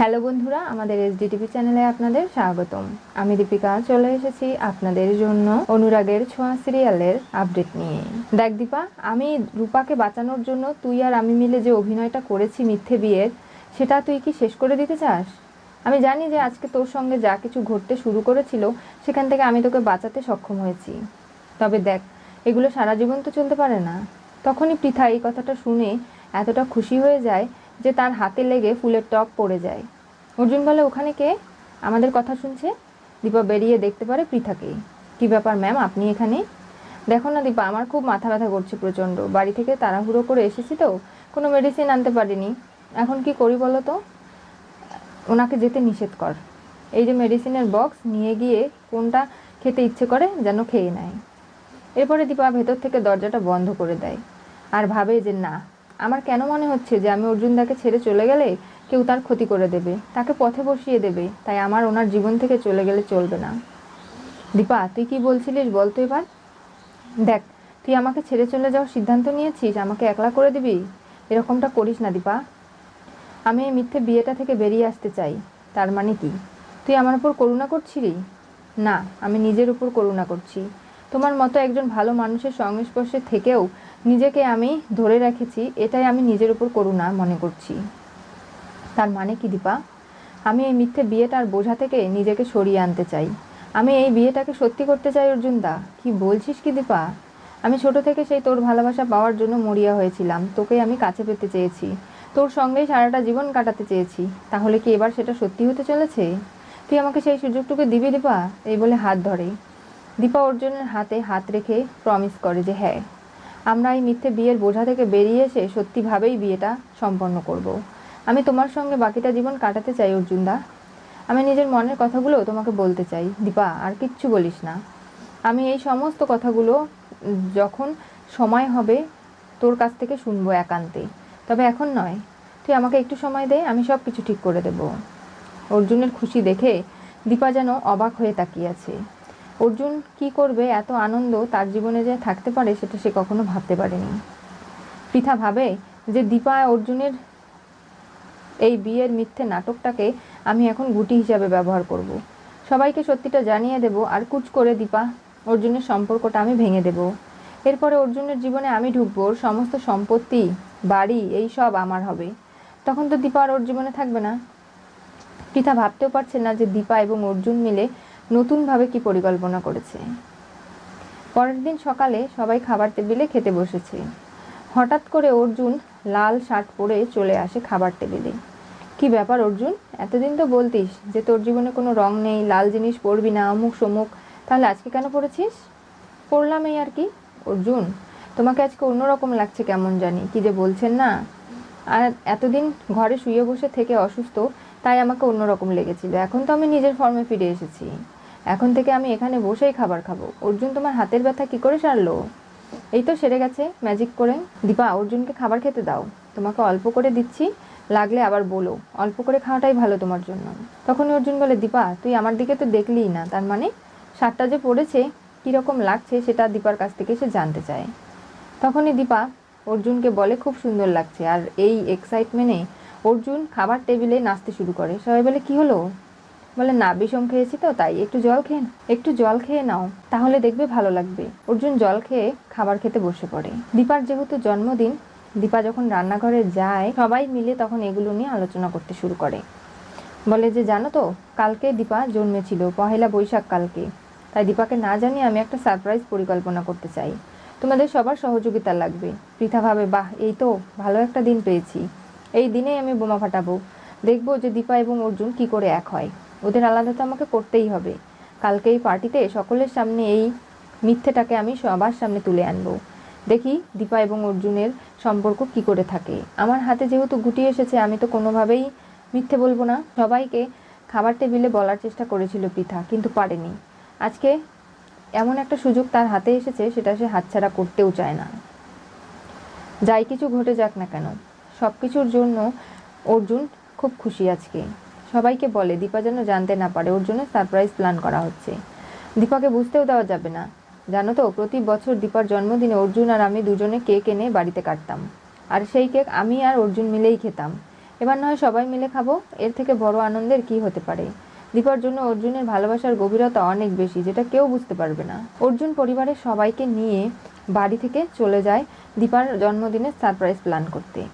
Hello বন্ধুরা, আমাদের SDTV চ্যানেলে আপনাদের স্বাগতম। আমি দীপিকা, চলে এসেছি আপনাদের জন্য অনুরাগের ছোঁয়া সিরিয়ালের আপডেট নিয়ে। দেখ দীপা, আমি রূপাকে বাঁচানোর জন্য তুই আর আমি মিলে যে অভিনয়টা করেছি মিথ্যে বিয়ের, সেটা তুই কি শেষ করে দিতে চাস? আমি জানি যে আজকে তোর সঙ্গে যা কিছু ঘটতে শুরু করেছিল, সেখান থেকে আমি তোকে বাঁচাতে সক্ষম হয়েছি। তবে দেখ, এগুলো সারা জীবন তো চলতে পারে না। তখনই পৃথা এই কথাটা শুনে এতটা খুশি হয়ে যায় যে তার হাতে লেগে ফুলের টপ পড়ে যায়। অর্জুন বলে, ওখানে কে? আমাদের কথা শুনছে। দীপা বেরিয়ে দেখতে পারে পৃথাকে কি। ব্যাপার ম্যাম, আপনি এখানে? দেখো না দীপা, আমার খুব মাথা ব্যথা করছে প্রচণ্ড। বাড়ি থেকে তাড়াহুড়ো করে এসেছি তো, কোনো মেডিসিন আনতে পারিনি। এখন কি করি বলো তো? ওনাকে যেতে নিষেধ কর। এই যে মেডিসিনের বক্স নিয়ে গিয়ে কোনটা খেতে ইচ্ছে করে যেন খেয়ে নেয়। এরপরে দীপা ভেতর থেকে দরজাটা বন্ধ করে দেয়। আর ভাবে যে না আমার কেন মনে হচ্ছে যে আমি অর্জুনদাকে ছেড়ে চলে গেলে কেউ তার ক্ষতি করে দেবে? তাকে পথে বসিয়ে দেবে। তাই আমার ওনার জীবন থেকে চলে গেলে চলবে না। দীপা, তুই কি বলছিলিস বলতো এবার? দেখ, তুই আমাকে ছেড়ে চলে যাওয়ার সিদ্ধান্ত নিয়েছিস, আমাকে একলা করে দিবি? এরকমটা করিস না দীপা। আমি এই মিথ্যে বিয়েটা থেকে বেরিয়ে আসতে চাই। তার মানে কি? তুই আমার উপর করুণা করছিলি? না, আমি নিজের উপর করুণা করছি। তোমার মতো একজন ভালো মানুষের সংস্পর্শে থেকেও নিজেকে আমি ধরে রেখেছি, এটাই আমি নিজের উপর করুণা মনে করছি। তার মানে কি, দীপা? আমি এই মিথ্যে বিয়েটার বোঝা থেকে নিজেকে সরিয়ে আনতে চাই। আমি এই বিয়েটাকে সত্যি করতে চাই অর্জুন দা কি বলছিস কি, দীপা? আমি ছোট থেকে সেই তোর ভালোবাসা পাওয়ার জন্য মরিয়া হয়েছিলাম। তোকে আমি কাছে পেতে চেয়েছি। তোর সঙ্গেই সারাটা জীবন কাটাতে চেয়েছি। তাহলে কি এবার সেটা সত্যি হতে চলেছে? তুই আমাকে সেই সুযোগটুকু দিবি, দীপা? এই বলে হাত ধরে। দীপা অর্জুনের হাতে হাত রেখে প্রমিস করে যে হ্যাঁ। আমরা এই মিথ্যে বিয়ের বোঝা থেকে বেরিয়ে এসে সত্যিভাবেই বিয়েটা সম্পন্ন করব। আমি তোমার সঙ্গে বাকিটা জীবন কাটাতে চাই, অর্জুনদা। আমি নিজের মনের কথাগুলো তোমাকে বলতে চাই। দীপা, আর কিচ্ছু বলিস না। আমি এই সমস্ত কথাগুলো যখন সময় হবে তোর কাছ থেকে শুনব একান্তে। তবে এখন নয়। তুই আমাকে একটু সময় দে, আমি সব কিছু ঠিক করে দেব। অর্জুনের খুশি দেখে দীপা যেন অবাক হয়ে তাকিয়ে আছে। অর্জুন কি করবে, এত আনন্দ তার জীবনে যে থাকতে পারে সেটা সে কখনো ভাবতে পারেনি। পৃথা ভাবে যে দীপা অর্জুনের এই বিয়ের মিথ্যে নাটকটাকে আমি এখন গুটি হিসাবে ব্যবহার করব। সবাইকে সত্যিটা জানিয়ে দেব, আর কুচ করে দীপা অর্জুনের সম্পর্কটা আমি ভেঙে দেব। এরপরে অর্জুনের জীবনে আমি ঢুকবো, ওর সমস্ত সম্পত্তি, বাড়ি, এই সব আমার হবে। তখন তো দীপা আর ওর জীবনে থাকবে না। পৃথা ভাবতেও পারছে না যে দীপা এবং অর্জুন মিলে নতুনভাবে কি পরিকল্পনা করেছে? পরের দিন সকালে সবাই খাবার টেবিলে খেতে বসেছে। হঠাৎ করে অর্জুন লাল শার্ট পরে চলে আসে খাবার টেবিলে। কি ব্যাপার অর্জুন? এতদিন তো বলতিস যে তোর জীবনে কোনো রং নেই, লাল জিনিস পরবি না, অমুক সমুক। তাহলে আজকে কেন পড়েছিস পড়লাম এই আর কি। অর্জুন, তোমাকে আজকে অন্যরকম লাগছে কেমন জানি, কি যে বলছেন না? আর এতদিন ঘরে শুয়ে বসে থেকে অসুস্থ তাই আমাকে অন্যরকম লেগেছিল। এখন তো আমি নিজের ফর্মে ফিরে এসেছি। এখন থেকে আমি এখানে বসেই খাবার খাব। অর্জুন, তোমার হাতের ব্যথা কি করে সারলো? এই তো সেরে গেছে ম্যাজিক করে। দীপা, অর্জুনকে খাবার খেতে দাও। তোমাকে অল্প করে দিচ্ছি, লাগলে আবার বলো। অল্প করে খাওয়াটাই ভালো তোমার জন্য। তখনই অর্জুন বলে, দীপা, তুই আমার দিকে তো দেখলিই না। তার মানে সারটা যে পড়েছে, কীরকম লাগছে সেটা দীপার কাছ থেকে সে জানতে চায়। তখনই দীপা অর্জুনকে বলে, খুব সুন্দর লাগছে। আর এই এক্সাইটমেন্টে অর্জুন খাবার টেবিলে নাচতে শুরু করে। সবাই বলে, কি হলো? বলে, না, বিষম খেয়েছি তো, তাই একটু জল খেয়ে একটু জল খেয়ে নাও, তাহলে দেখবে ভালো লাগবে। অর্জুন জল খেয়ে খাবার খেতে বসে পড়ে। দীপার যেহেতু জন্মদিন, দীপা যখন রান্নাঘরে যায়, সবাই মিলে তখন এগুলো নিয়ে আলোচনা করতে শুরু করে। বলে যে, জানো তো, কালকে দীপা জন্মেছিল, পহেলা বৈশাখ কালকে। তাই দীপাকে না জানিয়ে আমি একটা সারপ্রাইজ পরিকল্পনা করতে চাই। তোমাদের সবার সহযোগিতা লাগবে। পৃথা ভাবে, বাহ, এই তো, ভালো একটা দিন পেয়েছি। এই দিনেই আমি বোমা ফাটাবো। দেখব যে দীপা এবং অর্জুন কি করে এক হয়। ওদের আলাদা তো আমাকে করতেই হবে। কালকে এই পার্টিতে সকলের সামনে এই মিথ্যেটাকে আমি সবার সামনে তুলে আনব। দেখি দীপা এবং অর্জুনের সম্পর্ক কি করে থাকে। আমার হাতে যেহেতু গুটি এসেছে, আমি তো কোনোভাবেই মিথ্যে বলব না। সবাইকে খাবার টেবিলে বলার চেষ্টা করেছিল পৃথা, কিন্তু পারেনি। আজকে এমন একটা সুযোগ তার হাতে এসেছে, সেটা সে হাতছাড়া করতেও চায় না। যাই কিছু ঘটে যাক না কেন। সব কিছুর জন্য অর্জুন খুব খুশি আজকে। সবাইকে বলে, দীপা যেন জানতে না পারে, ওর জন্য সারপ্রাইজ প্ল্যান করা হচ্ছে। দীপাকে বুঝতেও দেওয়া যাবে না। জানো তো, প্রতি বছর দীপার জন্মদিনে অর্জুন আর আমি দুজনে কেক এনে বাড়িতে কাটতাম। আর সেই কেক আমি আর অর্জুন মিলেই খেতাম। এবার নয়, সবাই মিলে খাব? এর থেকে বড় আনন্দের কি হতে পারে? দীপার জন্য অর্জুনের ভালোবাসার গভীরতা অনেক বেশি, যেটা কেউ বুঝতে পারবে না। অর্জুন পরিবারের সবাইকে নিয়ে বাড়ি থেকে চলে যায় দীপার জন্মদিনের সারপ্রাইজ প্ল্যান করতে।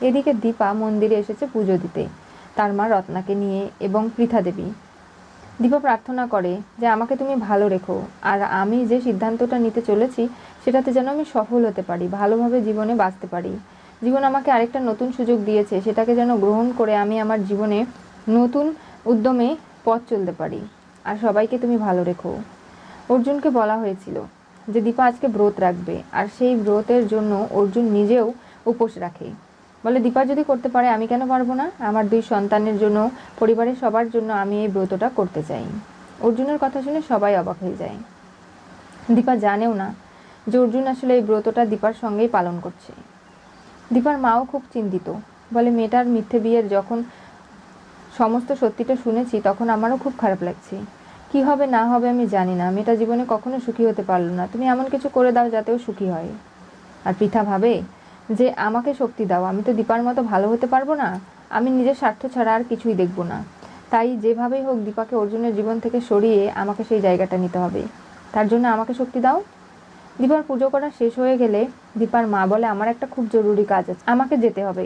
এদিকে দীপা মন্দিরে এসেছে পুজো দিতে। তার মা রত্নাকে নিয়ে এবং পৃথা দেবী। দীপা প্রার্থনা করে যে আমাকে তুমি ভালো রেখো, আর আমি যে সিদ্ধান্তটা নিতে চলেছি সেটাতে যেন আমি সফল হতে পারি, ভালোভাবে জীবনে বাঁচতে পারি। জীবন আমাকে আরেকটা নতুন সুযোগ দিয়েছে, সেটাকে যেন গ্রহণ করে আমি আমার জীবনে নতুন উদ্যমে পথ চলতে পারি। আর সবাইকে তুমি ভালো রেখো। অর্জুনকে বলা হয়েছিল যে দীপা আজকে ব্রত রাখবে, আর সেই ব্রতের জন্য অর্জুন নিজেও উপোস রাখে। বলে, দীপা যদি করতে পারে, আমি কেন পারব না? আমার দুই সন্তানের জন্য, পরিবারের সবার জন্য আমি এই ব্রতটা করতে চাই। অর্জুনের কথা শুনে সবাই অবাক হয়ে যায়। দীপা জানেও না যে অর্জুন আসলে এই ব্রতটা দীপার সঙ্গেই পালন করছে। দীপার মাও খুব চিন্তিত। বলে, মেয়েটার মিথ্যে বিয়ের যখন সমস্ত সত্যিটা শুনেছি, তখন আমারও খুব খারাপ লাগছে। কি হবে, না হবে আমি জানি না। মেয়েটা জীবনে কখনো সুখী হতে পারল না। তুমি এমন কিছু করে দাও যাতেও সুখী হয়। আর পৃথা ভাবে যে আমাকে শক্তি দাও, আমি তো দীপার মতো ভালো হতে পারব না, আমি নিজের স্বার্থ ছাড়া আর কিছুই দেখব না। তাই যেভাবেই হোক দীপাকে অর্জুনের জীবন থেকে সরিয়ে আমাকে সেই জায়গাটা নিতে হবে। তার জন্য আমাকে শক্তি দাও। দীপার পুজো করা শেষ হয়ে গেলে দীপার মা বলে, আমার একটা খুব জরুরি কাজ আছে, আমাকে যেতে হবে।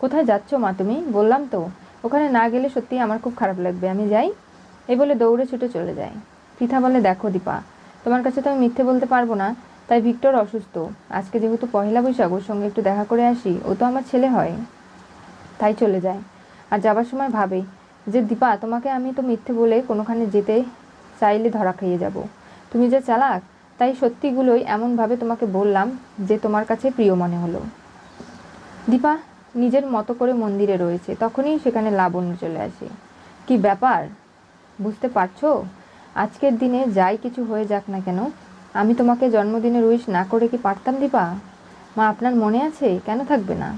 কোথায় যাচ্ছ মা তুমি? বললাম তো। ওখানে না গেলে সত্যি আমার খুব খারাপ লাগবে। আমি যাই। এই বলে দৌড়ে ছুটে চলে যায় পৃথা বলে, দেখো দীপা, তোমার কাছে তো আমি মিথ্যে বলতে পারব না তাই ভিক্টর অসুস্থ। আজকে যেহেতু পয়লা বৈশাখ, ওর সঙ্গে একটু দেখা করে আসি। ও তো আমার ছেলে হয়। তাই চলে যায়। আর যাবার সময় ভাবে যে, দীপা, তোমাকে আমি তো মিথ্যে বলে কোনোখানে যেতে চাইলে ধরা খাইয়ে যাব। তুমি যে চালাক, তাই সত্যিগুলোই এমনভাবে তোমাকে বললাম যে, তোমার কাছে প্রিয় মনে হলো। দীপা নিজের মতো করে মন্দিরে রয়েছে। তখনই সেখানে লাবণ্য চলে আসে। কি ব্যাপার? বুঝতে পারছ? আজকের দিনে যাই কিছু হয়ে যাক না কেন আমি তোমাকে জন্মদিনের উইশ না করে কি পারতাম, দীপা? মা, আপনার মনে আছে? কেন থাকবে না?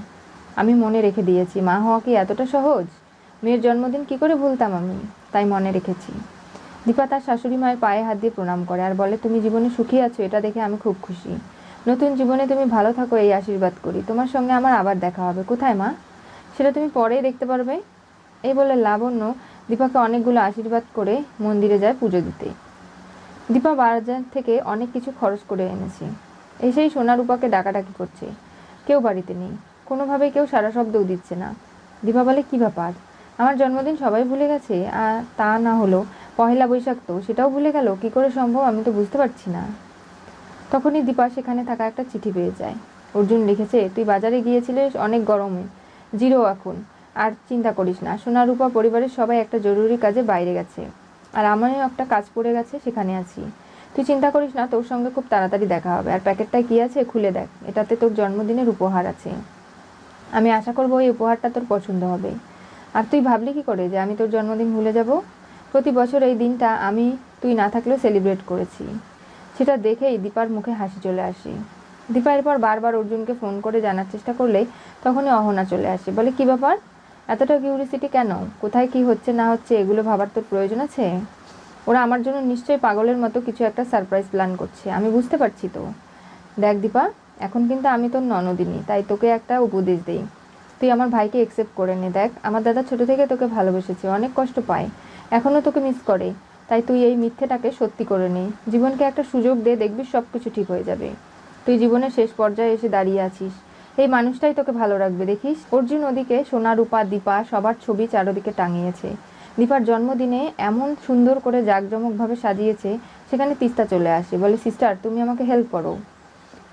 আমি মনে রেখে দিয়েছি। মা হওয়া কি এতটা সহজ? মেয়ের জন্মদিন কি করে ভুলতাম আমি? তাই মনে রেখেছি। দীপা তার শাশুড়ি মায়ের পায়ে হাত দিয়ে প্রণাম করে আর বলে, তুমি জীবনে সুখী আছো, এটা দেখে আমি খুব খুশি। নতুন জীবনে তুমি ভালো থাকো, এই আশীর্বাদ করি। তোমার সঙ্গে আমার আবার দেখা হবে। কোথায় মা? সেটা তুমি পরেই দেখতে পারবে। এই বলে লাবণ্য দীপাকে অনেকগুলো আশীর্বাদ করে মন্দিরে যায় পুজো দিতে। দীপা বাজার থেকে অনেক কিছু খরচ করে এনেছে। এসেই সোনা রূপাকে ডাকাডাকি করছে। কেউ বাড়িতে নেই। কোনোভাবেই কেউ সারা শব্দও দিচ্ছে না। দীপা বলে, কী ব্যাপার? আমার জন্মদিন সবাই ভুলে গেছে। আর তা না হলো পহেলা বৈশাখ তো, সেটাও ভুলে গেল। কি করে সম্ভব? আমি তো বুঝতে পারছি না। তখনই দীপা সেখানে থাকা একটা চিঠি পেয়ে যায়। অর্জুন লিখেছে, তুই বাজারে গিয়েছিলিস অনেক গরমে। জিরো এখন। আর চিন্তা করিস না। সোনা রূপা পরিবারের সবাই একটা জরুরি কাজে বাইরে গেছে। আর আমারও একটা কাজ পড়ে গেছে, সেখানে আছি। তুই চিন্তা করিস না, তোর সঙ্গে খুব তাড়াতাড়ি দেখা হবে। আর প্যাকেটটায় কী আছে খুলে দেখ, এটাতে তোর জন্মদিনের উপহার আছে। আমি আশা করব এই উপহারটা তোর পছন্দ হবে। আর তুই ভাবলি কি করে যে আমি তোর জন্মদিন ভুলে যাব? প্রতি বছর এই দিনটা আমি, তুই না থাকলেও সেলিব্রেট করেছি। সেটা দেখেই দীপার মুখে হাসি চলে আসে। দীপা এরপর বারবার অর্জুনকে ফোন করে জানার চেষ্টা করলেই তখনই অহনা চলে আসে। বলে, কি ব্যাপার? এতটা কিউরিসিটি কেন? কোথায় কি হচ্ছে, না হচ্ছে, এগুলো ভাবার তোর প্রয়োজন আছে? ওরা আমার জন্য নিশ্চয়ই পাগলের মতো কিছু একটা সারপ্রাইজ প্ল্যান করছে, আমি বুঝতে পারছি তো। দেখ দীপা, এখন কিন্তু আমি তোর ননদিনী, তাই তোকে একটা উপদেশ দেই। তুই আমার ভাইকে একসেপ্ট করে নে, দেখ, আমার দাদা ছোট থেকে তোকে ভালোবেসেছে, অনেক কষ্ট পায় এখনও তোকে মিস করে। তাই তুই এই মিথ্যেটাকে সত্যি করে নে, জীবনকে একটা সুযোগ দে, দেখবি সব কিছু ঠিক হয়ে যাবে। তুই জীবনের শেষ পর্যায়ে এসে দাঁড়িয়ে আছিস এই মানুষটাই তোকে ভালো রাখবে, দেখিস? অর্জুন ওদিকে সোনা, রূপা, দীপা সবার ছবি চারোদিকে টাঙিয়েছে। দীপার জন্মদিনে এমন সুন্দর করে জাঁকজমকভাবে সাজিয়েছে, সেখানে তিস্তা চলে আসে। বলে, সিস্টার, তুমি আমাকে হেল্প করো।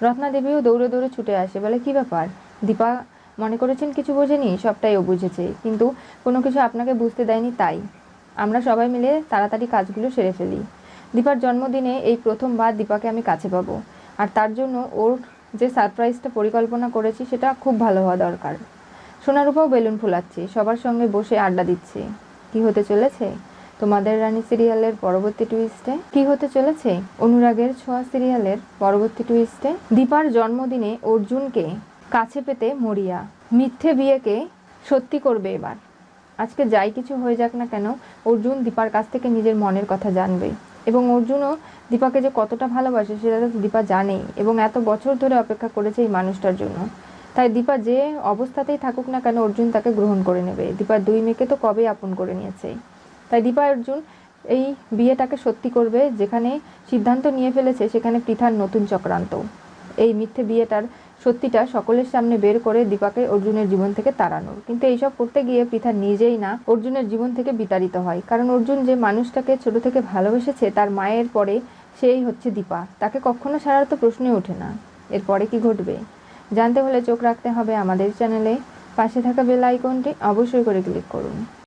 রত্না দেবীও দৌড়ে দৌড়ে ছুটে আসে। বলে, কি ব্যাপার? দীপা মনে করেছেন কিছু বোঝেনি? সবটাই ও বুঝেছে। কিন্তু কোনো কিছু আপনাকে বুঝতে দেয়নি তাই। আমরা সবাই মিলে তাড়াতাড়ি কাজগুলো সেরে ফেলি। দীপার জন্মদিনে এই প্রথমবার দীপাকে আমি কাছে পাবো। আর তার জন্য ওর যে সারপ্রাইজটা পরিকল্পনা করেছি সেটা খুব ভালো হওয়া দরকার। সোনারূপাও বেলুন ফুলাচ্ছে, সবার সঙ্গে বসে আড্ডা দিচ্ছি। কি হতে চলেছে? তোমাদের রানী সিরিয়ালের পরবর্তী টুইস্টে কি হতে চলেছে? অনুরাগের ছোঁয়া সিরিয়ালের পরবর্তী টুইস্টে দীপার জন্মদিনে অর্জুনকে কাছে পেতে মরিয়া, মিথ্যে বিয়েকে সত্যি করবে এবার। আজকে যাই কিছু হয়ে যাক না কেন, অর্জুন দীপার কাছ থেকে নিজের মনের কথা জানবে। এবং অর্জুনও দীপাকে যে কতটা ভালোবাসে সেটা তো দীপা জানেই এবং এত বছর ধরে অপেক্ষা করেছে এই মানুষটার জন্য। তাই দীপা যে অবস্থাতেই থাকুক না কেন অর্জুন তাকে গ্রহণ করে নেবে। দীপার দুই মেয়েকে তো কবে আপন করে নিয়েছে। তাই দীপা অর্জুন এই বিয়েটাকে সত্যি করবে যেখানে সিদ্ধান্ত নিয়ে ফেলেছে সেখানে পৃথার নতুন চক্রান্ত। এই মিথ্যে বিয়েটার সত্যিটা সকলের সামনে বের করে দীপাকে অর্জুনের জীবন থেকে তাড়ানোর। কিন্তু এইসব করতে গিয়ে পৃথা নিজেই না, অর্জুনের জীবন থেকে বিতাড়িত হয়। কারণ অর্জুন যে মানুষটাকে ছোট থেকে ভালোবেসেছে, তার মায়ের পরে সেই হচ্ছে দীপা। তাকে কখনো ছাড়ার তো প্রশ্নই ওঠে না। এরপরে কি ঘটবে? জানতে হলে চোখ রাখতে হবে আমাদের চ্যানেলে। পাশে থাকা বেল আইকনটি অবশ্যই করে ক্লিক করুন।